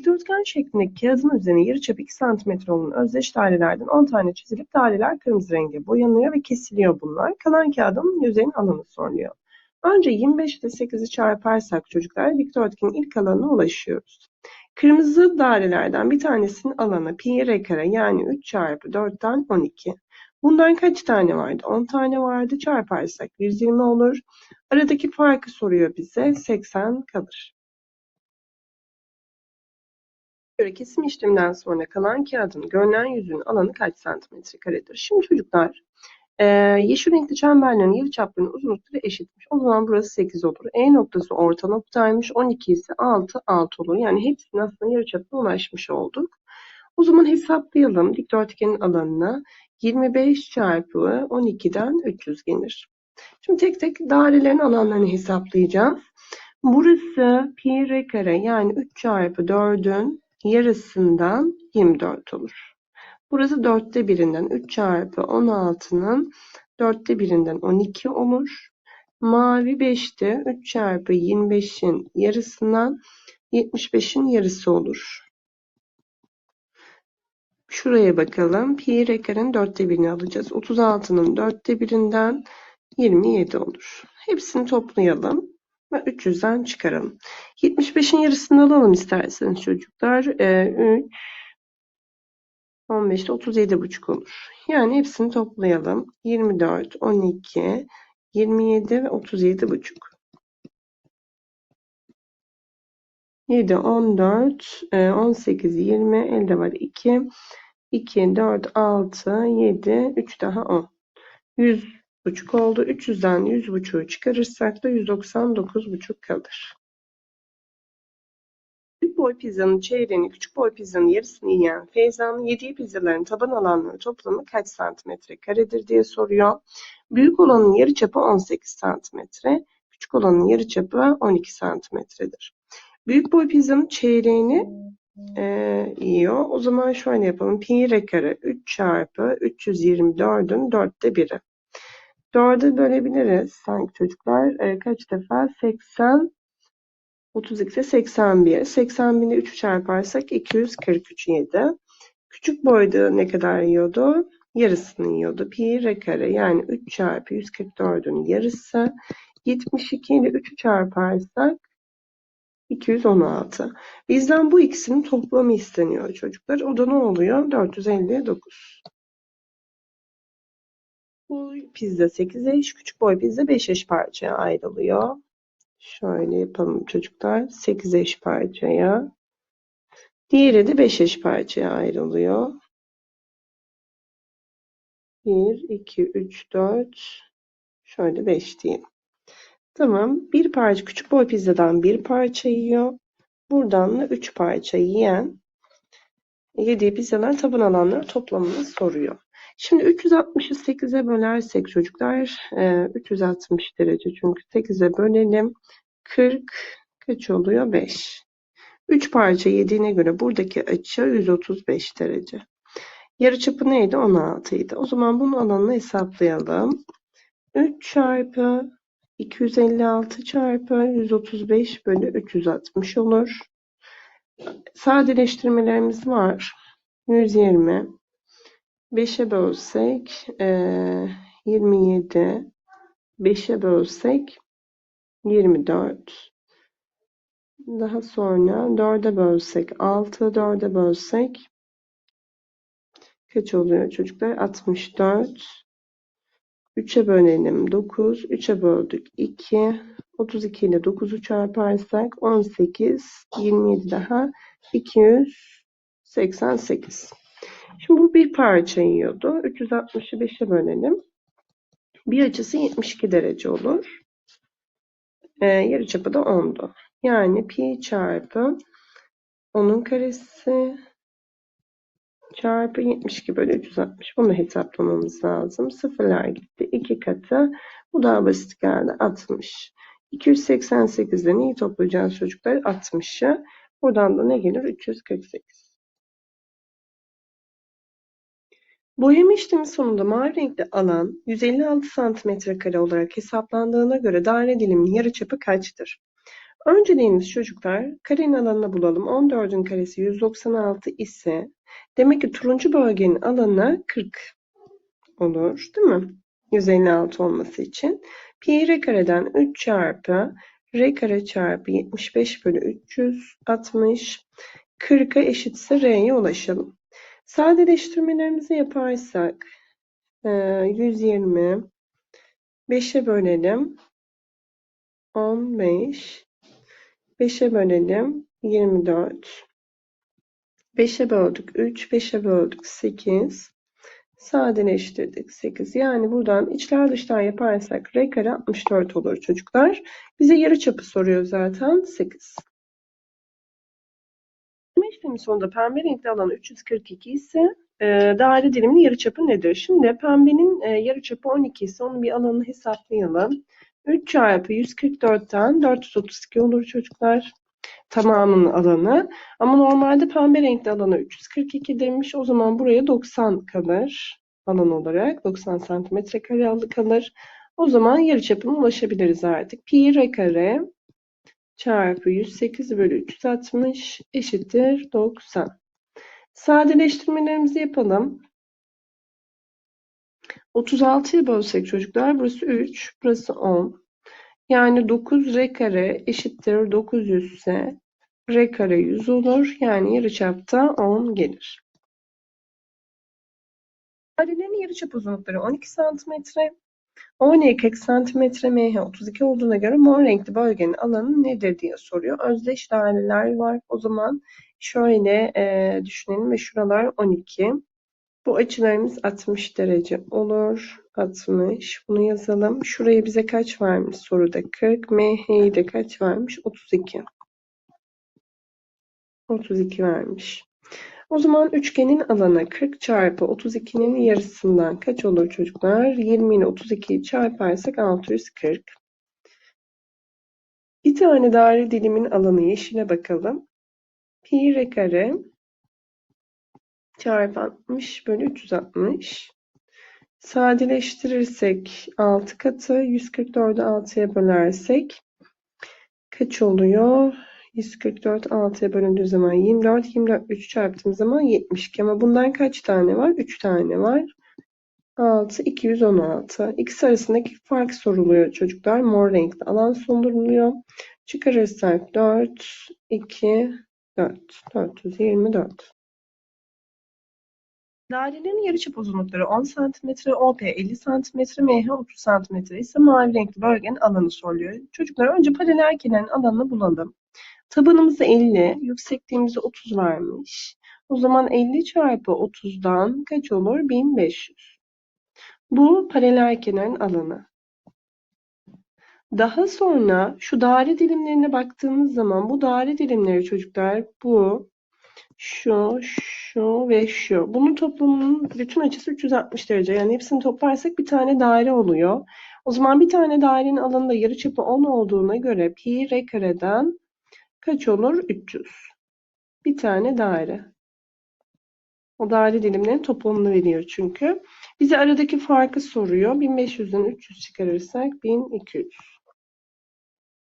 Dikdörtgen şeklindeki kağıdın üzerine yarıçapı 2 cm olan özdeş dairelerden 10 tane çizilip daireler kırmızı renge boyanıyor ve kesiliyor bunlar. Kalan kağıdın yüzeyin alanı soruluyor. Önce 25 ile 8'i çarparsak çocuklar dikdörtgenin ilk alanına ulaşıyoruz. Kırmızı dairelerden bir tanesinin alanı pi r kare yani 3 çarpı 4'ten 12. Bundan kaç tane vardı? 10 tane vardı. Çarparsak 120 olur. Aradaki farkı soruyor bize. 80 kalır. Göre kesim işleminden sonra kalan kağıdın görünen yüzünün alanı kaç santimetre karedir? Şimdi çocuklar e, yeşil renkli çemberlerin yarıçaplarının uzunlukları eşitmiş. O zaman burası 8 olur. E noktası orta noktaymış. 12 ise 6, 6 olur. Yani hepsinin aslında yarıçapına ulaşmış olduk. O zaman hesaplayalım. Dikdörtgenin alanına 25 çarpı 12'den 300 gelir. Şimdi tek tek dairelerin alanlarını hesaplayacağım. Burası pi r kare yani 3 çarpı 4'ün yarısından 24 olur. Burası dörtte birinden 3 çarpı 16'nın dörtte birinden 12 olur. Mavi 5'te 3 çarpı 25'in yarısından 75'in yarısı olur. Şuraya bakalım. Pi r karenin dörtte birini alacağız. 36'nın dörtte birinden 27 olur. Hepsini toplayalım ve 300'den çıkaralım. 75'in yarısını alalım isterseniz çocuklar. Ee, 3 15'te 37,5 olur. Yani hepsini toplayalım. 24, 12, 27 ve 37,5. 7, 14, 18, 20, elde var 2, 2, 4, 6, 7, 3 daha 10. 100 buçuk oldu. 300'den 100 buçuğu çıkarırsak da 199 buçuk kalır. Büyük boy pizzanın çeyreğini, küçük boy pizzanın yarısını yiyen Feyza'nın yediği pizzaların taban alanları toplamı kaç santimetre karedir diye soruyor. Büyük olanın yarıçapı 18 santimetre, küçük olanın yarıçapı 12 santimetredir. Büyük boy pizzanın çeyreğini e, yiyor. O zaman şöyle yapalım. Pi kare 3 çarpı 324'ün dörtte 1'i. 4'e bölebiliriz sanki çocuklar. E, kaç defa? 80 32'de 81. 81'i 3 çarparsak 243 yedi. Küçük boyda ne kadar yiyordu? Yarısını yiyordu. Pi r kare yani 3 çarpı 144'ün yarısı. 72 ile 3'ü çarparsak 216. Bizden bu ikisinin toplamı isteniyor çocuklar. O da ne oluyor? 459. Bu pizza 8 eş, küçük boy pizza 5 eş parçaya ayrılıyor. Şöyle yapalım çocuklar. 8 eş parçaya. Diğeri de 5 eş parçaya ayrılıyor. 1, 2, 3, 4, şöyle 5 diyeyim. Tamam. Bir parça küçük boy pizzadan bir parça yiyor. Buradan da 3 parça yiyen yediği pizzaların taban alanları toplamını soruyor. Şimdi 360'ı 8'e bölersek çocuklar 360 e, derece çünkü 8'e bölelim 40 kaç oluyor 5. 3 parça yediğine göre buradaki açı 135 derece. Yarıçapı neydi? 16 idi. O zaman bunun alanını hesaplayalım. 3 çarpı 256 çarpı 135 bölü 360 olur. Sadeleştirmelerimiz var. 120 5'e bölsek e, 27 5'e bölsek 24 daha sonra 4'e bölsek 6 4'e bölsek kaç oluyor çocuklar? 64 3'e bölelim 9 3'e böldük 2 32 ile 9'u çarparsak 18 27 daha 288 Şimdi bu bir parça yiyordu. 360'ı 5'e bölelim. Bir açısı 72 derece olur. Ee, yarıçapı da 10'du. Yani pi çarpı 10'un karesi çarpı 72 bölü 360. Bunu hesaplamamız lazım. Sıfırlar gitti. 2 katı. Bu daha basit geldi. 60. 288'den neyi toplayacağız çocuklar? 60'ı. Buradan da ne gelir? 348. Boyama işlemi sonunda mavi renkli alan 156 cm olarak hesaplandığına göre daire diliminin yarıçapı kaçtır? Önceliğimiz çocuklar karenin alanını bulalım. 14'ün karesi 196 ise demek ki turuncu bölgenin alanı 40 olur değil mi? 156 olması için. Pi r kareden 3 çarpı r kare çarpı 75 bölü 360 40'a eşitse r'ye ulaşalım. Sadeleştirmelerimizi yaparsak e, 120 5'e bölelim 15 5'e bölelim 24 5'e böldük 3 5'e böldük 8 sadeleştirdik 8 yani buradan içler dışlar yaparsak r kare 64 olur çocuklar. Bize yarıçapı soruyor zaten 8 işlemi sonunda pembe renkli alan 342 ise e, daire diliminin yarıçapı nedir? Şimdi pembenin e, yarıçapı 12 ise onun bir alanını hesaplayalım. 3 çarpı 144'ten 432 olur çocuklar. Tamamının alanı. Ama normalde pembe renkli alana 342 demiş. O zaman buraya 90 kalır. Alan olarak 90 santimetre kare kalır. O zaman yarıçapına ulaşabiliriz artık. Pi r kare çarpı 108 bölü 360 eşittir 90. Sadeleştirmelerimizi yapalım. 36'ya bölsek çocuklar burası 3, burası 10. Yani 9 r kare eşittir 900 ise r kare 100 olur. Yani yarıçapta 10 gelir. Dairelerin yarıçap uzunlukları 12 santimetre. ON 40 santimetre, MH 32 olduğuna göre mor renkli bölgenin alanı nedir diye soruyor. Özdeş daireler var. O zaman şöyle e, düşünelim ve şuralar 12. Bu açılarımız 60 derece olur. 60. Bunu yazalım. Şuraya bize kaç vermiş soruda? 40. MH'yi de kaç vermiş? 32. 32 vermiş. O zaman üçgenin alanı 40 çarpı 32'nin yarısından kaç olur çocuklar? 20 ile 32'yi çarparsak 640. Bir tane daire dilimin alanı yeşile bakalım. Pi r kare çarpı 60 bölü 360. Sadeleştirirsek 6 katı 144'ü 6'ya bölersek kaç oluyor? 144 6'ya bölündüğü zaman 24, 24 3 çarptığım zaman 72 ama bundan kaç tane var? 3 tane var. 6, 216. İkisi arasındaki fark soruluyor çocuklar. Mor renkli alan soruluyor. Çıkarırsak 4, 2, 4. 424. Dairelerin yarıçap uzunlukları 10 cm, OP 50 cm, MH 30 cm ise mavi renkli bölgenin alanı soruluyor. Çocuklar önce paralel kenarın alanını bulalım. Tabanımız 50, yüksekliğimiz 30 vermiş. O zaman 50 çarpı 30'dan kaç olur? 1500. Bu paralel kenarın alanı. Daha sonra şu daire dilimlerine baktığımız zaman bu daire dilimleri çocuklar bu, şu, şu ve şu. Bunun toplamının bütün açısı 360 derece. Yani hepsini toplarsak bir tane daire oluyor. O zaman bir tane dairenin alanında yarıçapı 10 olduğuna göre pi r kareden kaç olur? 300. Bir tane daire. O daire dilimlerinin toplamını veriyor çünkü. Bize aradaki farkı soruyor. 1500'den 300 çıkarırsak 1200.